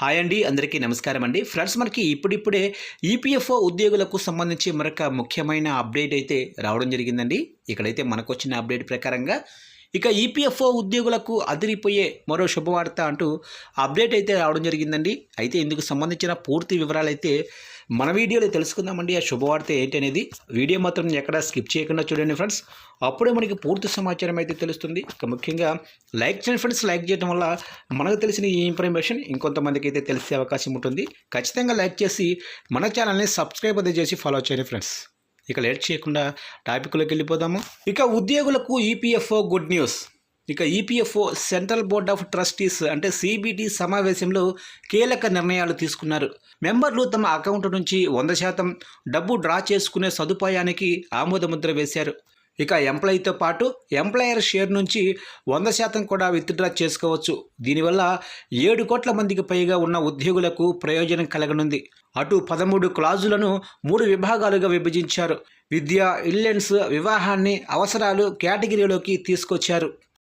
Hi అండి అందరికీ నమస్కారం అండి. ఫ్రెండ్స్ మనకి ఇప్పుడిప్పుడే ఈపీఎఫ్ఓ ఉద్యోగులకు సంబంధించి మరొక ముఖ్యమైన అప్డేట్ అయితే రావడం జరిగిందండి. ఇక్కడైతే మనకు వచ్చిన అప్డేట్ ప్రకారంగా ఇక ఈపీఎఫ్ఓ ఉద్యోగులకు అదిరిపోయే మరో శుభవార్త అంటూ అప్డేట్ అయితే రావడం జరిగిందండి. అయితే ఇందుకు సంబంధించిన పూర్తి వివరాలు అయితే మన వీడియోలో తెలుసుకుందామండి. ఆ శుభవార్త ఏంటి అనేది వీడియో మాత్రం ఎక్కడ స్కిప్ చేయకుండా చూడండి ఫ్రెండ్స్. అప్పుడే మనకి పూర్తి సమాచారం అయితే తెలుస్తుంది. ఇక ముఖ్యంగా లైక్ చేయండి ఫ్రెండ్స్. లైక్ చేయడం వల్ల మనకు తెలిసిన ఈ ఇన్ఫర్మేషన్ ఇంకొంతమందికి అయితే తెలిసే అవకాశం ఉంటుంది. ఖచ్చితంగా లైక్ చేసి మన ఛానల్ని సబ్స్క్రైబ్ అయితే చేసి ఫాలో చేయండి ఫ్రెండ్స్. ఇక లేట్ చేయకుండా టాపిక్లోకి వెళ్ళిపోదాము. ఇక ఉద్యోగులకు ఈపీఎఫ్ఓ గుడ్ న్యూస్. ఇక EPFO central board of trustees అంటే సిబిటి సమావేశంలో కీలక నిర్ణయాలు తీసుకున్నారు. మెంబర్లు తమ అకౌంట్ నుంచి వంద శాతం డబ్బు డ్రా చేసుకునే సదుపాయానికి ఆమోదముద్ర వేశారు. ఇక ఎంప్లాయీతో పాటు ఎంప్లాయర్ షేర్ నుంచి వంద శాతం కూడా విత్డ్రా చేసుకోవచ్చు. దీనివల్ల ఏడు కోట్ల మందికి పైగా ఉన్న ఉద్యోగులకు ప్రయోజనం కలగనుంది. అటు పదమూడు క్లాజులను మూడు విభాగాలుగా విభజించారు. విద్య ఇల్లెన్స్ వివాహాన్ని అవసరాలు కేటగిరీలోకి తీసుకొచ్చారు.